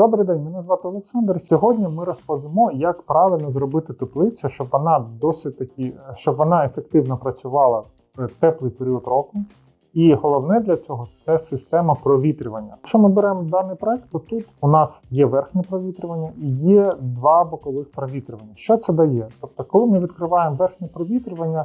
Добрий день, мене звати Олександр. Сьогодні ми розповімо, як правильно зробити теплицю, щоб вона досить таки, щоб вона ефективно працювала в теплий період року. І головне для цього це система провітрювання. Якщо ми беремо даний проект, то тут у нас є верхнє провітрювання і є два бокових провітрювання. Що це дає? Тобто, коли ми відкриваємо верхнє провітрювання,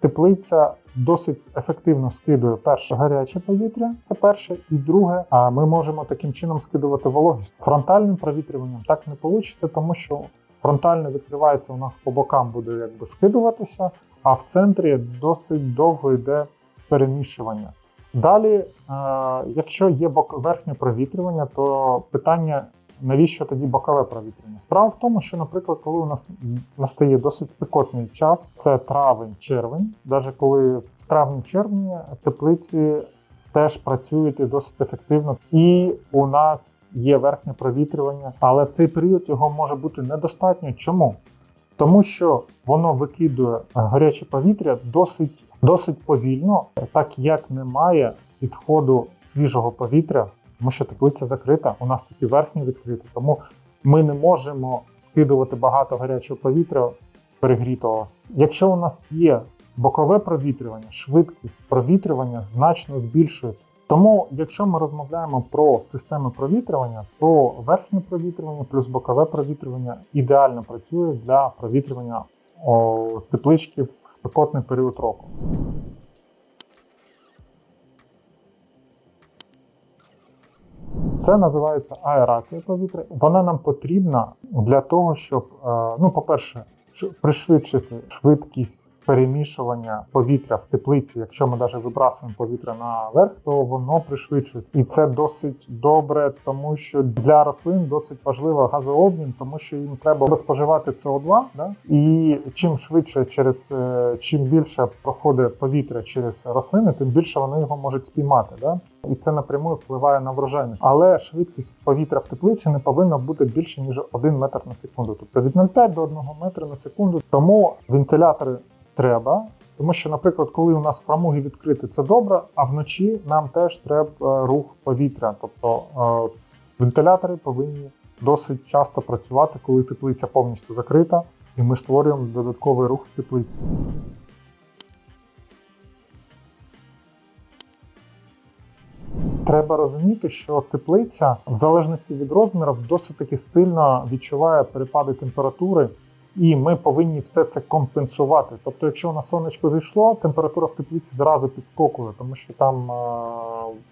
теплиця досить ефективно скидує перше гаряче повітря, це перше, і друге, а ми можемо таким чином скидувати вологість. Фронтальним провітрюванням так не вийде, тому що фронтальне відкривається, воно по бокам буде якби скидуватися, а в центрі досить довго йде перемішування. Далі, е, якщо є бок верхнє провітрювання, то питання. Навіщо тоді бокове провітряння? Справа в тому, що, наприклад, коли у нас настає досить спекотний час, це травень-червень, навіть коли в травні-червні теплиці теж працюють і досить ефективно, і у нас є верхнє провітрювання, але в цей період його може бути недостатньо. Чому? Тому що воно викидує гаряче повітря досить, досить повільно, так як немає підходу свіжого повітря тому що теплиця закрита, у нас тільки верхні відкриті, тому ми не можемо скидувати багато гарячого повітря перегрітого. Якщо у нас є бокове провітрювання, швидкість провітрювання значно збільшується. Тому, якщо ми розмовляємо про системи провітрювання, то верхнє провітрювання плюс бокове провітрювання ідеально працює для провітрювання теплички в спекотний період року. Це називається аерація повітря. Вона нам потрібна для того, щоб, е, ну, по-перше, пришвидшити швидкість перемішування повітря в теплиці. Якщо ми навіть вибрасуємо повітря наверх, то воно пришвидшується. І це досить добре, тому що для рослин досить важливо газообмін, тому що їм треба розпоживати СО2. Да? І чим швидше через е, чим більше проходить повітря через рослини, тим більше вони його можуть спіймати. Да? І це напряму впливає на врожайність. Але швидкість повітря в теплиці не повинна бути більше ніж 1 метр на секунду, тобто від 0,5 до 1 метра на секунду. Тому вентилятори треба. Тому що, наприклад, коли у нас фрамуги відкриті, це добре, а вночі нам теж треба е, рух повітря. Тобто е, вентилятори повинні досить часто працювати, коли теплиця повністю закрита, і ми створюємо додатковий рух в теплиці. Треба розуміти, що теплиця, в залежності від розмірів, досить таки сильно відчуває перепади температури. І ми повинні все це компенсувати. Тобто, якщо на сонечко зайшло, температура в теплиці зразу підскокує, тому що там,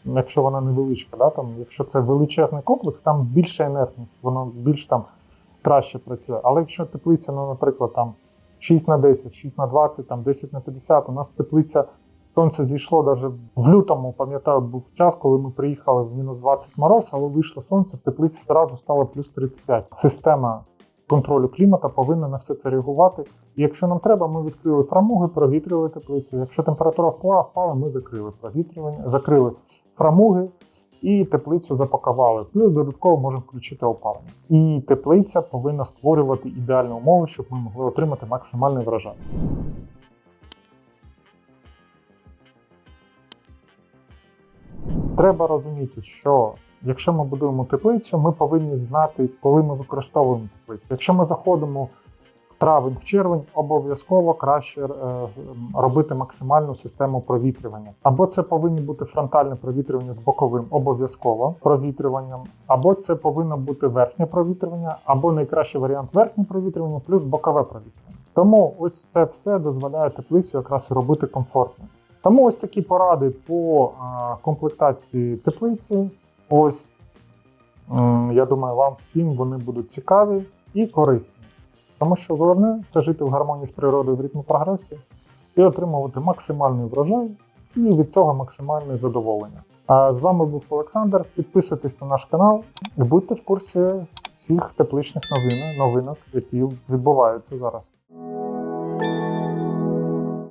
якщо вона невеличка, да, там, якщо це величезний комплекс, там більша інертність, воно більш там краще працює. Але якщо теплиця, ну, наприклад, там 6 на 10, 6 на 20, там 10 на 50, у нас теплиця. Сонце зійшло навіть в лютому, пам'ятаю, був час, коли ми приїхали в мінус 20 мороз, але вийшло сонце, в теплиці зразу стало плюс 35. Система контролю клімата повинна на все це реагувати. І якщо нам треба, ми відкрили фрамуги, провітрювали теплицю. Якщо температура впала, впала, ми закрили провітрювання, закрили фрамуги і теплицю запакували. Плюс додатково можемо включити опалення. І теплиця повинна створювати ідеальні умови, щоб ми могли отримати максимальний врожай. Треба розуміти, що Якщо ми будуємо теплицю, ми повинні знати, коли ми використовуємо теплицю. Якщо ми заходимо в травень, в червень, обов'язково краще е, робити максимальну систему провітрювання. Або це повинні бути фронтальне провітрювання з боковим, обов'язково провітрюванням, або це повинно бути верхнє провітрювання, або найкращий варіант верхнє провітрювання плюс бокове провітрювання. Тому ось це все дозволяє теплицю якраз робити комфортно. Тому ось такі поради по комплектації теплиці. Ось, я думаю, вам всім вони будуть цікаві і корисні. Тому що головне це жити в гармонії з природою в ритмі прогресії і отримувати максимальний врожай і від цього максимальне задоволення. А з вами був Олександр. Підписуйтесь на наш канал і будьте в курсі всіх тепличних новин, новинок, які відбуваються зараз.